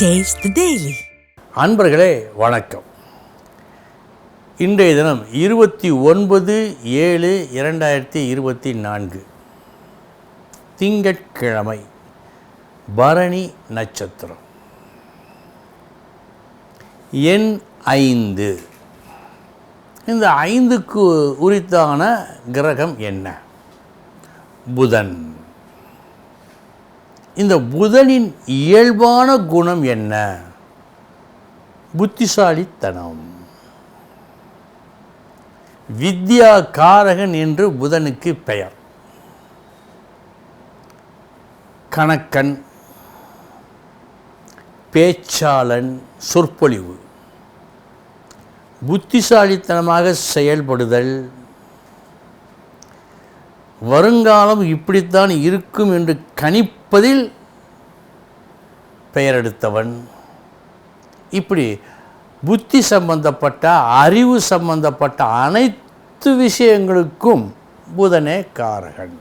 Taste daily அன்பர்களே வணக்கம். இன்றைய தினம் இருபத்தி ஒன்பது ஏழு இரண்டாயிரத்தி இருபத்தி நான்கு. திங்கட்கிழமை பரணி நட்சத்திரம். எண் ஐந்து. இந்த ஐந்துக்கு உரித்தான கிரகம் என்ன? புதன். இந்த புதனின் இயல்பான குணம் என்ன? புத்திசாலித்தனம். வித்யா காரகன் என்று புதனுக்கு பெயர். கணக்கன் பேச்சாளன் சொற்பொழிவு. புத்திசாலித்தனமாக செயல்படுதல் வருங்காலம் இப்படித்தான் இருக்கும் என்று கணிப்பதில் பெயரெடுத்தவன். இப்படி புத்தி சம்பந்தப்பட்ட அறிவு சம்பந்தப்பட்ட அனைத்து விஷயங்களுக்கும் புதனே காரகன்.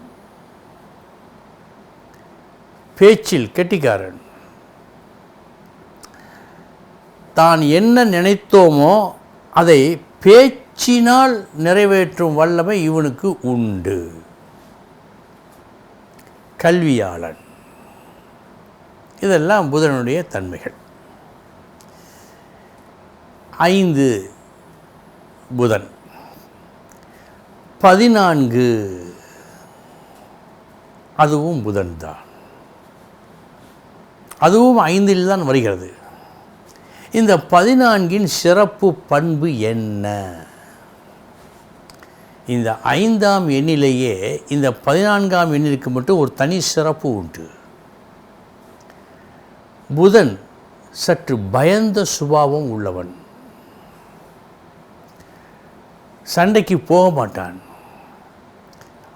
பேச்சில் கெட்டிக்காரன். தான் என்ன நினைத்தோமோ அதை பேச்சினால் நிறைவேற்றும் வல்லமை இவனுக்கு உண்டு. கல்வியாளன். இதெல்லாம் புதனுடைய தன்மைகள். ஐந்து புதன். பதினான்கு அதுவும் புதன் தான் அதுவும் ஐந்தில் தான் வருகிறது. இந்த பதினான்கின் சிறப்பு பண்பு என்ன? இந்த ஐந்தாம் எண்ணிலேயே இந்த பதினான்காம் எண்ணிற்கு மட்டும் ஒரு தனி சிறப்பு உண்டு. புதன் சற்று பயந்த சுபாவம் உள்ளவன். சண்டைக்கு போக மாட்டான்.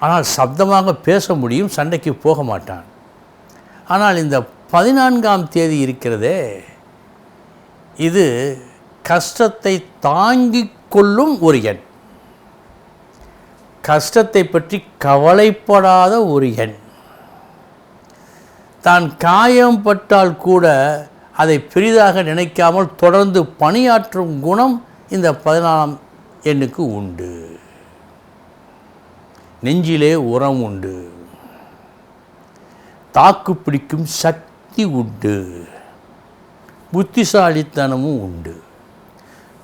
ஆனால் சப்தமாக பேச முடியும் சண்டைக்கு போக மாட்டான். ஆனால் இந்த பதினான்காம் தேதி இருக்கிறதே இது கஷ்டத்தை தாங்கிக் கொள்ளும் ஒரு எண். கஷ்டத்தை பற்றி கவலைப்படாத ஒரு எண். தான் காயம் பட்டால் கூட அதை பெரிதாக நினைக்காமல் தொடர்ந்து பணியாற்றும் குணம் இந்த பதினாலாம் எண்ணுக்கு உண்டு. நெஞ்சிலே உரம் உண்டு. தாக்கு பிடிக்கும் சக்தி உண்டு. புத்திசாலித்தனமும் உண்டு.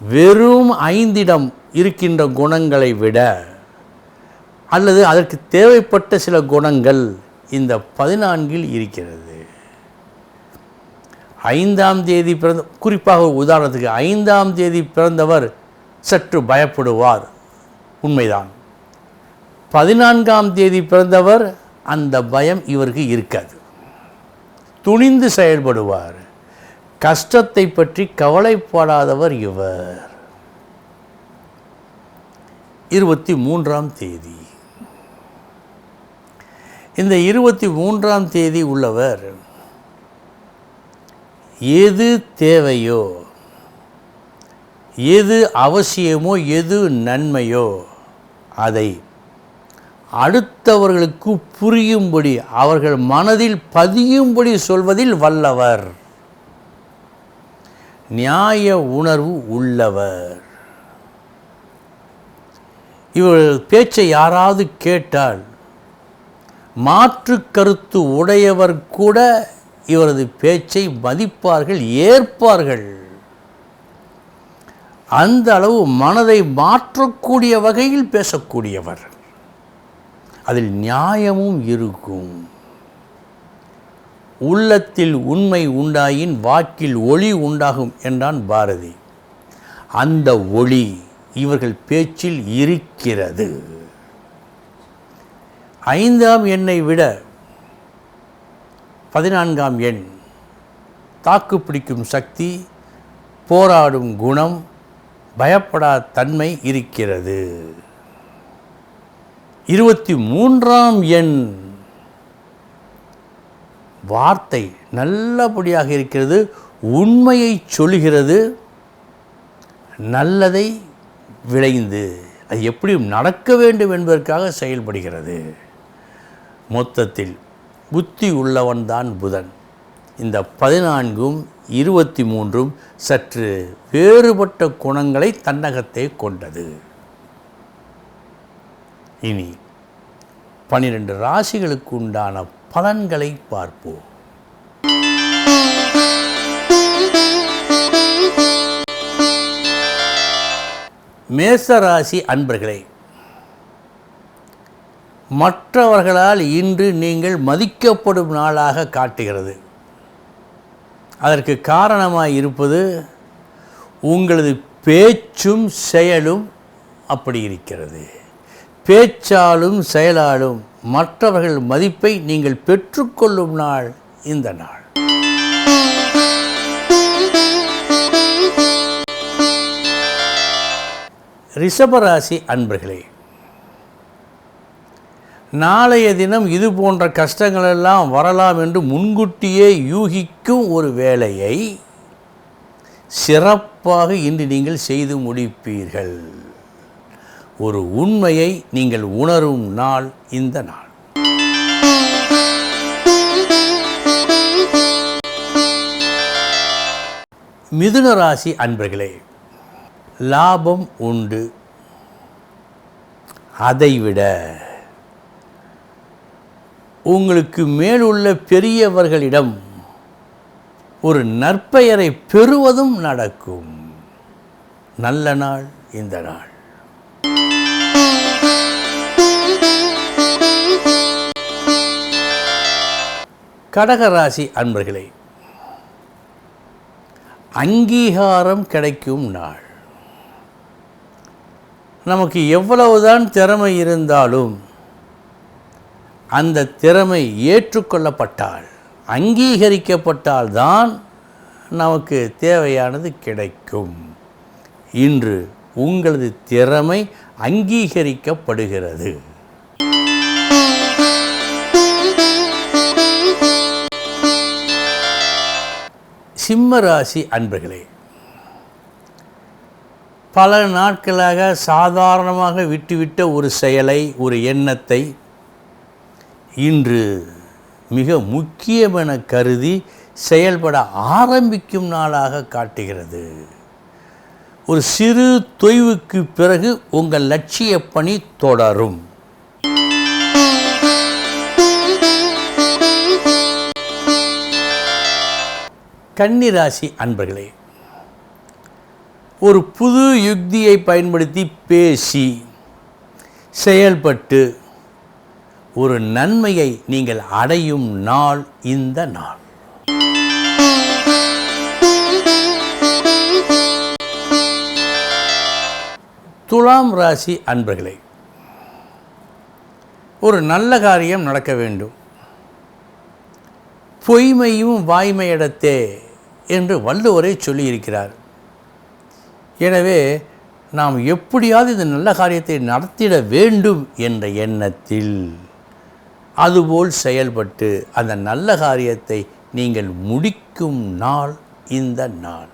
வெறும் ஐந்திடம் இருக்கின்ற குணங்களை விட அல்லது அதற்கு தேவைப்பட்ட சில குணங்கள் இந்த பதினான்கில் இருக்கிறது. ஐந்தாம் தேதி பிறந்த குறிப்பாக உதாரணத்துக்கு ஐந்தாம் தேதி பிறந்தவர் சற்று பயப்படுவார். உண்மைதான். பதினான்காம் தேதி பிறந்தவர் அந்த பயம் இவருக்கு இருக்காது. துணிந்து செயல்படுவார். கஷ்டத்தை பற்றி கவலைப்படாதவர் இவர். இருபத்தி மூன்றாம் தேதி. இந்த இருபத்தி மூன்றாம் தேதி உள்ளவர் எது தேவையோ எது அவசியமோ எது நன்மையோ அதை அடுத்தவர்களுக்கு புரியும்படி அவர்கள் மனதில் பதியும்படி சொல்வதில் வல்லவர். நியாய உணர்வு உள்ளவர். இவர் பேச்சை யாராவது கேட்டால் மாற்று கருத்து உடையவர் கூட இவரது பேச்சை மதிப்பார்கள் ஏற்பார்கள். அந்த அளவு மனதை மாற்றக்கூடிய வகையில் பேசக்கூடியவர். அதில் நியாயமும் இருக்கும். உள்ளத்தில் உண்மை உண்டாயின் வாக்கில் ஒளி உண்டாகும் என்றான் பாரதி. அந்த ஒளி இவர்கள் பேச்சில் இருக்கிறது. ஐந்தாம் எண்ணை விட பதினான்காம் எண் தாக்கு பிடிக்கும் சக்தி போராடும் குணம் பயப்படாத தன்மை இருக்கிறது. இருபத்தி மூன்றாம் எண் வார்த்தை நல்லபடியாக இருக்கிறது உண்மையை சொல்கிறது நல்லதை விளைந்து. அது எப்படி நடக்க வேண்டும் என்பதற்காக செயல்படுகிறது. மொத்தத்தில் புத்தி உள்ளவன்தான் புதன். இந்த பதினான்கும் இருபத்தி மூன்றும் சற்று வேறுபட்ட குணங்களை தன்னகத்தை கொண்டது. இனி பனிரெண்டு ராசிகளுக்கு உண்டான பலன்களை பார்ப்போம். மேசராசி அன்பர்களே மற்றவர்களால் இன்று நீங்கள் மதிக்கப்படும் நாளாக காட்டுகிறது. அதற்கு காரணமாக இருப்பது உங்களது பேச்சும் செயலும் அப்படி இருக்கிறது. பேச்சாலும் செயலாலும் மற்றவர்கள் மதிப்பை நீங்கள் பெற்றுக்கொள்ளும் நாள் இந்த நாள். ரிஷபராசி அன்பர்களே நாளைய தினம் இது போன்ற கஷ்டங்களெல்லாம் வரலாம் என்று முன்கூட்டியே யூகிக்கும் ஒரு வேலையை சிறப்பாக இன்று நீங்கள் செய்து முடிப்பீர்கள். ஒரு உண்மையை நீங்கள் உணரும் நாள் இந்த நாள். மிதுன ராசி அன்பர்களே லாபம் உண்டு. அதைவிட உங்களுக்கு மேலுள்ள பெரியவர்களிடம் ஒரு நற்பெயரை பெறுவதும் நடக்கும். நல்ல நாள் இந்த நாள். கடகராசி அன்பர்களே அங்கீகாரம் கிடைக்கும் நாள். நமக்கு எவ்வளவுதான் திறமை இருந்தாலும் அந்த திறமை ஏற்றுக்கொள்ளப்பட்டால் அங்கீகரிக்கப்பட்டால் தான் நமக்கு தேவையானது கிடைக்கும். இன்று உங்களது திறமை அங்கீகரிக்கப்படுகிறது. சிம்மராசி அன்பர்களே பல நாட்களாக சாதாரணமாக விட்டுவிட்ட ஒரு செயலை ஒரு எண்ணத்தை இன்று மிக முக்கியமென கருதி செயல்பட ஆரம்பிக்கும் நாளாக காட்டுகிறது. ஒரு சிறு தொய்வுக்கு பிறகு உங்கள் லட்சிய பணி தொடரும். கன்னிராசி அன்பர்களே ஒரு புது யுக்தியை பயன்படுத்தி பேசி செயல்பட்டு ஒரு நன்மையை நீங்கள் அடையும் நாள் இந்த நாள். துலாம் ராசி அன்பர்களே ஒரு நல்ல காரியம் நடக்க வேண்டும். பொய்மையும் வாய்மையிடத்தே என்று வள்ளுவரை சொல்லியிருக்கிறார். எனவே நாம் எப்படியாவது இந்த நல்ல காரியத்தை நடத்திட வேண்டும் என்ற எண்ணத்தில் அதுபோல் செயல்பட்டு அந்த நல்ல காரியத்தை நீங்கள் முடிக்கும் நாள் இந்த நாள்.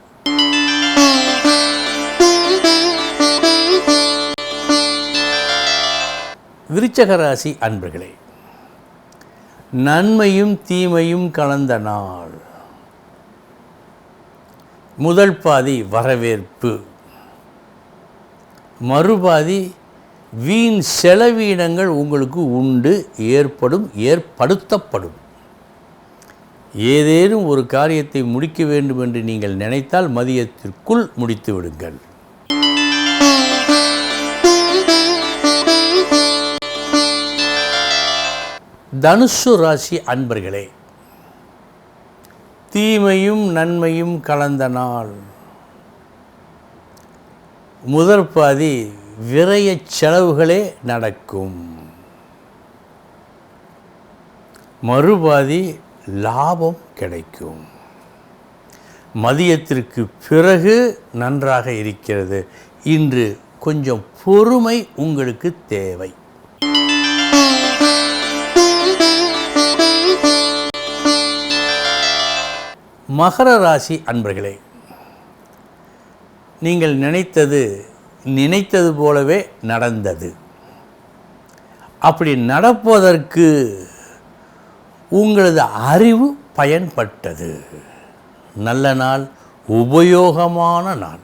விருச்சகராசி அன்பர்களே நன்மையும் தீமையும் கலந்த நாள். முதல் பாதி வரவேற்பு மறுபாதி வீண் செலவீனங்கள் உங்களுக்கு உண்டு ஏற்படும் ஏற்படுத்தப்படும். ஏதேனும் ஒரு காரியத்தை முடிக்க வேண்டும் என்று நீங்கள் நினைத்தால் மதியத்திற்குள் முடித்து விடுங்கள். தனுசு ராசி அன்பர்களே தீமையும் நன்மையும் கலந்த நாள். முதற் பாதி விரைய செலவுகளே நடக்கும். மறுபாதி லாபம் கிடைக்கும். மதியத்திற்கு பிறகு நன்றாக இருக்கிறது. இன்று கொஞ்சம் பொறுமை உங்களுக்கு தேவை. மகர ராசி அன்பர்களே நீங்கள் நினைத்தது நினைத்தது போலவே நடந்தது. அப்படி நடப்பதற்கு உங்களது அறிவு பயன்பட்டது. நல்ல நாள் உபயோகமான நாள்.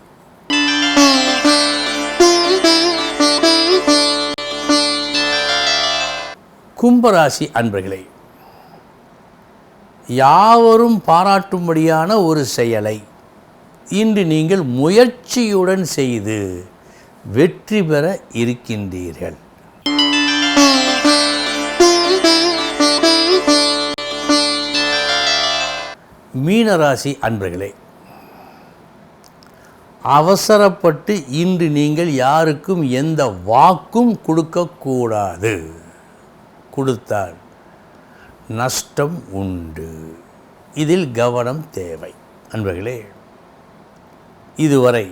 கும்பராசி அன்பர்களே யாவரும் பாராட்டும்படியான ஒரு செயலை இன்று நீங்கள் முயற்சியுடன் செய்து வெற்றி பெற இருக்கின்றீர்கள். மீனராசி அன்பர்களே அவசரப்பட்டு இன்று நீங்கள் யாருக்கும் எந்த வாக்கும் கொடுக்கக்கூடாது கொடுத்தால் நஷ்டம் உண்டு. இதில் கவனம் தேவை. அன்பர்களே இதுவரை